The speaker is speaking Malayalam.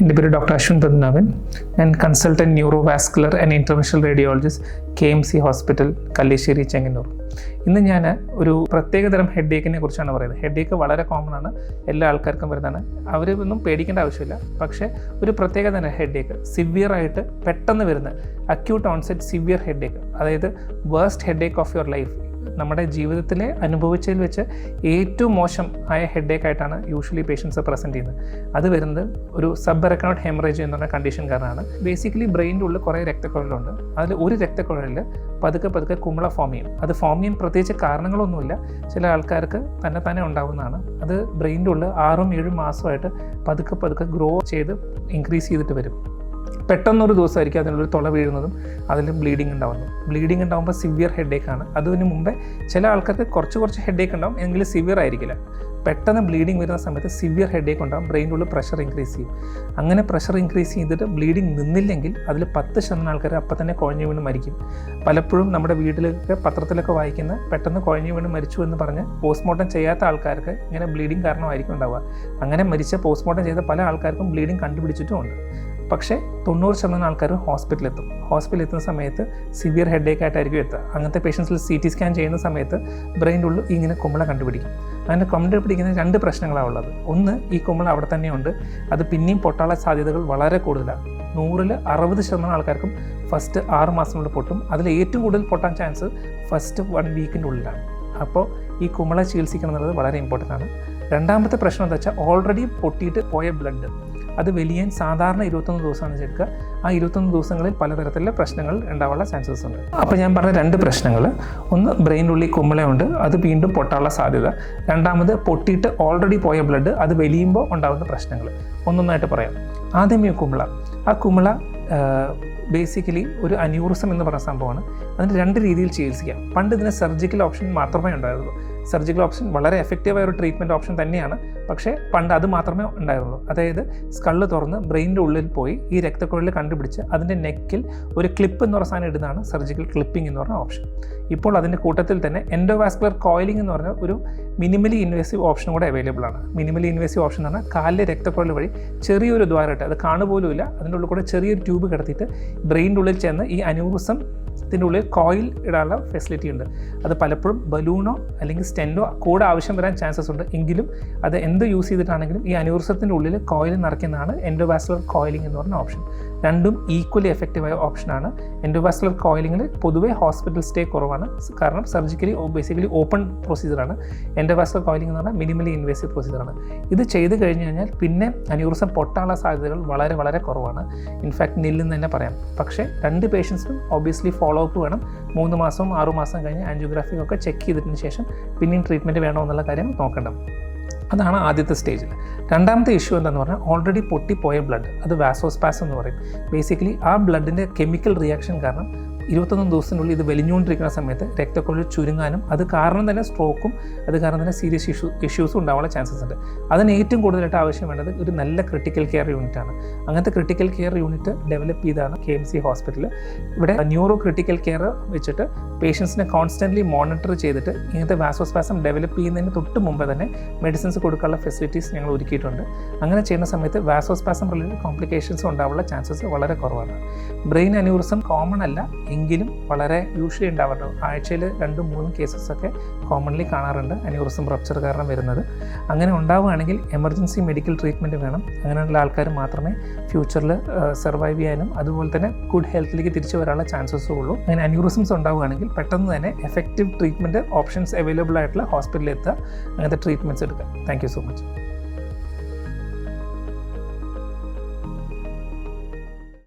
എന്റെ പേര് ഡോക്ടർ അശ്വിൻ പത്മനാഭൻ. ഞാൻ consultant neurovascular and international radiologist K M C hospital Kallissery Chengannur. ഇന്ന് ഞാൻ ഒരു പ്രത്യേക തരം ഹെഡ് ഏക്കിനെ കുറിച്ചാണ് പറയുന്നത്. ഹെഡ് ഏക്ക് വളരെ കോമൺ ആണ്. എല്ലാ ആൾക്കാർക്കും വരുന്നതാണ്. അവരൊന്നും പേടിക്കേണ്ട ആവശ്യമില്ല. പക്ഷേ ഒരു പ്രത്യേക തരം ഹെഡ് ഏക്ക് സിവിയറായിട്ട് പെട്ടെന്ന് വരുന്ന acute onset severe headache അതായത് worst headache of your life നമ്മുടെ ജീവിതത്തിലെ അനുഭവിച്ചതിൽ വെച്ച് ഏറ്റവും മോശം ആയ ഹെഡേക്ക് ആയിട്ടാണ് യൂഷ്വലി പേഷ്യൻസ് പ്രസന്റ് ചെയ്യുന്നത്. അത് വരുന്നത് ഒരു സബ് റെക്കനോട്ട് ഹെമറേജ് എന്ന് പറഞ്ഞ കണ്ടീഷൻ കാരണമാണ്. ബേസിക്കലി ബ്രെയിന്റെ ഉള്ളിൽ കുറേ രക്തക്കുഴലുണ്ട്. അതിൽ ഒരു രക്തക്കുഴലിൽ പതുക്കെ പതുക്കെ കുമിള ഫോം ചെയ്യും. അത് ഫോം ചെയ്യാൻ പ്രത്യേകിച്ച് കാരണങ്ങളൊന്നുമില്ല. ചില ആൾക്കാർക്ക് തന്നെ തന്നെ ഉണ്ടാകുന്നതാണ് അത് ബ്രെയിന്റെ ഉള്ളിൽ ആറും ഏഴും മാസമായിട്ട് പതുക്കെ പതുക്കെ ഗ്രോ ചെയ്ത് ഇൻക്രീസ് ചെയ്തിട്ട് വരും. പെട്ടെന്നൊരു ദിവസമായിരിക്കും അതിനുള്ളിൽ തുള വീഴുന്നതും അതിൽ ബ്ലീഡിങ് ഉണ്ടാവുന്നതും. ബ്ലീഡിങ് ഉണ്ടാകുമ്പോൾ സിവിയർ ഹെഡേക്ക് ആണ്. അതിന് മുമ്പേ ചില ആൾക്കാർക്ക് കുറച്ച് കുറച്ച് ഹെഡേക്ക് ഉണ്ടാവും എങ്കിലും സിവിയർ ആയിരിക്കില്ല. പെട്ടെന്ന് ബ്ലീഡിങ് വരുന്ന സമയത്ത് സിവിയർ ഹെഡേക്ക് ഉണ്ടാകും ബ്രെയിനുള്ളിൽ പ്രഷർ ഇൻക്രീസ് ചെയ്യും. അങ്ങനെ പ്രഷർ ഇൻക്രീസ് ചെയ്തിട്ട് ബ്ലീഡിങ് നിന്നില്ലെങ്കിൽ അതിൽ പത്ത് ശതമാനം ആൾക്കാർ അപ്പം തന്നെ കുഴഞ്ഞു വീണ് മരിക്കും. പലപ്പോഴും നമ്മുടെ വീട്ടിലൊക്കെ പത്രത്തിലൊക്കെ വായിക്കുന്ന പെട്ടെന്ന് കുഴഞ്ഞു വീണ് മരിച്ചു എന്ന് പറഞ്ഞ് പോസ്റ്റ്മോർട്ടം ചെയ്യാത്ത ആൾക്കാർക്ക് ഇങ്ങനെ ബ്ലീഡിങ് കാരണമായിരിക്കും ഉണ്ടാവുക. അങ്ങനെ മരിച്ച പോസ്റ്റ്മോർട്ടം ചെയ്ത പല ആൾക്കാർക്കും ബ്ലീഡിങ് കണ്ടുപിടിച്ചിട്ടുമുണ്ട്. പക്ഷേ തൊണ്ണൂറ് ശതമാനം ആൾക്കാർ ഹോസ്പിറ്റലിൽ എത്തും ഹോസ്പിറ്റലിൽ എത്തുന്ന സമയത്ത് സിവിയർ ഹെഡ് ഏക്ക് ആയിട്ടായിരിക്കും എത്തുക. അങ്ങനത്തെ പേഷ്യൻസിൽ സി ടി സ്കാൻ ചെയ്യുന്ന സമയത്ത് ബ്രെയിന്റെ ഉള്ളിൽ ഇങ്ങനെ കുമ്പള കണ്ടുപിടിക്കും. അങ്ങനെ കണ്ടുപിടിക്കുന്ന രണ്ട് പ്രശ്നങ്ങളാണ് ഉള്ളത്. ഒന്ന് ഈ കുമ്പള അവിടെ തന്നെയുണ്ട്. അത് പിന്നെയും പൊട്ടാനുള്ള സാധ്യതകൾ വളരെ കൂടുതലാണ്. നൂറിൽ അറുപത് ശതമാനം ആൾക്കാർക്കും ഫസ്റ്റ് ആറ് മാസത്തിനുള്ളിൽ പൊട്ടും. അതിൽ ഏറ്റവും കൂടുതൽ പൊട്ടാൻ ചാൻസ് ഫസ്റ്റ് വൺ വീക്കിന്റെ ഉള്ളിലാണ്. അപ്പോൾ ഈ കുമ്പള ചികിത്സിക്കണം എന്നുള്ളത് വളരെ ഇമ്പോർട്ടന്റ് ആണ്. രണ്ടാമത്തെ പ്രശ്നം എന്താ വെച്ചാൽ ഓൾറെഡി പൊട്ടിയിട്ട് പോയ ബ്ലഡ് അത് വലിയാൻ സാധാരണ ഇരുപത്തൊന്ന് ദിവസമാണ് എടുക്കുക ആ ഇരുപത്തൊന്ന് ദിവസങ്ങളിൽ പലതരത്തിലുള്ള പ്രശ്നങ്ങൾ ഉണ്ടാവാനുള്ള ചാൻസസ് ഉണ്ട്. അപ്പോൾ ഞാൻ പറഞ്ഞ രണ്ട് പ്രശ്നങ്ങൾ ഒന്ന് ബ്രെയിനുള്ളിൽ കുമ്മളയുണ്ട് അത് വീണ്ടും പൊട്ടാനുള്ള സാധ്യത. രണ്ടാമത് പൊട്ടിയിട്ട് ഓൾറെഡി പോയ ബ്ലഡ് അത് വലിയുമ്പോൾ ഉണ്ടാകുന്ന പ്രശ്നങ്ങൾ ഒന്നൊന്നായിട്ട് പറയാം. ആദ്യമേ ഈ കുമ്പള ആ കുമ്പള ബേസിക്കലി ഒരു അന്യൂറിസം എന്ന് പറയുന്ന സംഭവമാണ്. അതിന് രണ്ട് രീതിയിൽ ചികിത്സിക്കാം. പണ്ട് ഇതിന് സർജിക്കൽ ഓപ്ഷൻ മാത്രമേ ഉണ്ടായിരുന്നുള്ളൂ. സർജിക്കൽ ഓപ്ഷൻ വളരെ എഫക്റ്റീവായ ഒരു ട്രീറ്റ്മെന്റ് ഓപ്ഷൻ തന്നെയാണ്. പക്ഷേ പണ്ട് അത് മാത്രമേ ഉണ്ടായിരുന്നുള്ളൂ. അതായത് സ്കള്ള് തുറന്ന് ബ്രെയിനിന്റെ ഉള്ളിൽ പോയി ഈ രക്തക്കുഴൽ കണ്ടുപിടിച്ച് അതിന്റെ നെക്കിൽ ഒരു ക്ലിപ്പ് എന്ന് പറഞ്ഞ സാധനം ഇടുന്നതാണ് സർജിക്കൽ ക്ലിപ്പിംഗ് എന്ന് പറഞ്ഞ ഓപ്ഷൻ ഇപ്പോൾ അതിന്റെ കൂട്ടത്തിൽ തന്നെ എൻഡോവാസ്കുലർ കോയിലിംഗ് എന്ന് പറഞ്ഞ ഒരു മിനിമലി ഇൻവേസീവ് ഓപ്ഷൻ കൂടെ അവൈലബിൾ ആണ്. മിനിമലി ഇൻവേസീവ് ഓപ്ഷൻ എന്ന് പറഞ്ഞാൽ കാലിലെ രക്തക്കുഴൽ വഴി ചെറിയൊരു ദ്വാരമായിട്ട് അത് കാണുപോലുമില്ല. അതിന്റെ ഉള്ളിൽ കൂടെ ചെറിയൊരു ട്യൂബ് കിടത്തിയിട്ട് ബ്രെയിനിന്റെ ഉള്ളിൽ ചെന്ന് ഈ അന്യൂറിസം ഇതിന്റെ ഉള്ളിൽ കോയിൽ ഇടാനുള്ള ഫെസിലിറ്റി ഉണ്ട്. അത് പലപ്പോഴും ബലൂണോ അല്ലെങ്കിൽ സ്റ്റെൻഡോ കൂടെ ആവശ്യം വരാൻ ചാൻസസ് ഉണ്ട്. എങ്കിലും അത് എന്ത് യൂസ് ചെയ്തിട്ടാണെങ്കിലും ഈ അനുവർസത്തിന്റെ ഉള്ളിൽ കോയിൽ നിറയ്ക്കുന്നതാണ് എൻഡോവാസ്കുലർ കോയിലിംഗ് എന്ന് പറഞ്ഞ ഓപ്ഷൻ രണ്ടും ഈക്വലി എഫക്റ്റീവായ ഓപ്ഷനാണ് എൻഡോവാസ്കുലർ കോയിലിങ്ങിൽ പൊതുവേ ഹോസ്പിറ്റൽ സ്റ്റേ കുറവാണ്. കാരണം സർജിക്കലി ബേസിക്കലി ഓപ്പൺ പ്രൊസീജിയറാണ് എൻഡോവാസ്കുലർ കോയിലിംഗ് എന്ന് പറഞ്ഞാൽ മിനിമലി ഇൻവേസീവ് പ്രൊസീജിയറാണ് ഇത് ചെയ്ത് കഴിഞ്ഞ് കഴിഞ്ഞാൽ പിന്നെ അന്യൂറിസം പൊട്ടാനുള്ള സാധ്യതകൾ വളരെ വളരെ കുറവാണ്. ഇൻഫാക്ട് നില്ലെന്ന് തന്നെ പറയാം. പക്ഷേ രണ്ട് പേഷ്യൻസിനും ഒബിയസ്ലി ഫോളോ അപ്പ് വേണം. മൂന്ന് മാസവും ആറു മാസം കഴിഞ്ഞ് ആൻജിയോഗ്രാഫി ഒക്കെ ചെക്ക് ചെയ്തതിന് ശേഷം പിന്നെയും ട്രീറ്റ്മെന്റ് വേണോ എന്നുള്ള കാര്യം നോക്കണം അതാണ് ആദ്യത്തെ സ്റ്റേജിൽ. രണ്ടാമത്തെ ഇഷ്യൂ എന്താണെന്ന് പറഞ്ഞാൽ ഓൾറെഡി പൊട്ടിപ്പോയ ബ്ലഡ് അത് വാസോസ്പാസ് എന്ന് പറയും. ബേസിക്കലി ആ ബ്ലഡിന്റെ കെമിക്കൽ റിയാക്ഷൻ കാരണം ഇരുപത്തൊന്ന് ദിവസത്തിനുള്ളിൽ ഇത് വലിഞ്ഞുകൊണ്ടിരിക്കുന്ന സമയത്ത് രക്തക്കൊഴിൽ ചുരുങ്ങാനും അത് കാരണം തന്നെ സ്ട്രോക്കും അത് കാരണം തന്നെ സീരിയസ് ഇഷ്യൂ ഇഷ്യൂസും ഉണ്ടാവാനുള്ള ചാൻസസ് ഉണ്ട്. അതിന് ഏറ്റവും കൂടുതലായിട്ട് ആവശ്യം വേണ്ടത് ഒരു നല്ല ക്രിട്ടിക്കൽ കെയർ യൂണിറ്റ് ആണ്. അങ്ങനത്തെ ക്രിട്ടിക്കൽ കെയർ യൂണിറ്റ് ഡെവലപ്പ് ചെയ്താണ് കെ എം സി ഹോസ്പിറ്റൽ ഇവിടെ ന്യൂറോ ക്രിട്ടിക്കൽ കെയർ വെച്ചിട്ട് പേഷ്യൻസിനെ കോൺസ്റ്റന്റ്ലി മോണിറ്റർ ചെയ്തിട്ട് ഇങ്ങനത്തെ വാസോസ്വാസം ഡെവലപ്പ് ചെയ്യുന്നതിന് തൊട്ട് മുമ്പ് തന്നെ മെഡിസിൻസ് കൊടുക്കാനുള്ള ഫെസിലിറ്റീസ് ഞങ്ങൾ ഒരുക്കിയിട്ടുണ്ട്. അങ്ങനെ ചെയ്യുന്ന സമയത്ത് വാസോസ്പാസം റിലേറ്റഡ് കോംപ്ലിക്കേഷൻസ് ഉണ്ടാവാനുള്ള ചാൻസസ് വളരെ കുറവാണ്. ബ്രെയിൻ അന്യൂറിസം കോമൺ അല്ല എങ്കിലും വളരെ യൂഷ്വലി ഉണ്ടാവാറുണ്ട്. ആഴ്ചയിൽ രണ്ടും മൂന്നും കേസസൊക്കെ കോമൺലി കാണാറുണ്ട്. അന്യൂറിസം റപ്ചർ കാരണം വരുന്നത്. അങ്ങനെ ഉണ്ടാവുകയാണെങ്കിൽ എമർജൻസി മെഡിക്കൽ ട്രീറ്റ്മെന്റ് വേണം. അങ്ങനെയുള്ള ആൾക്കാർ മാത്രമേ ഫ്യൂച്ചറിൽ സർവൈവ് ചെയ്യാനും അതുപോലെ തന്നെ ഗുഡ് ഹെൽത്തിലേക്ക് തിരിച്ചു വരാനുള്ള ചാൻസസും ഉള്ളൂ. അങ്ങനെ അന്യൂറിസംസ് ഉണ്ടാവുകയാണെങ്കിൽ പെട്ടെന്ന് തന്നെ എഫക്റ്റീവ് ട്രീറ്റ്മെന്റ് ഓപ്ഷൻസ് അവൈലബിൾ ആയിട്ടുള്ള ഹോസ്പിറ്റലിൽ എത്തുക. അങ്ങനത്തെ ട്രീറ്റ്മെന്റ്സ് എടുക്കുക. Thank so much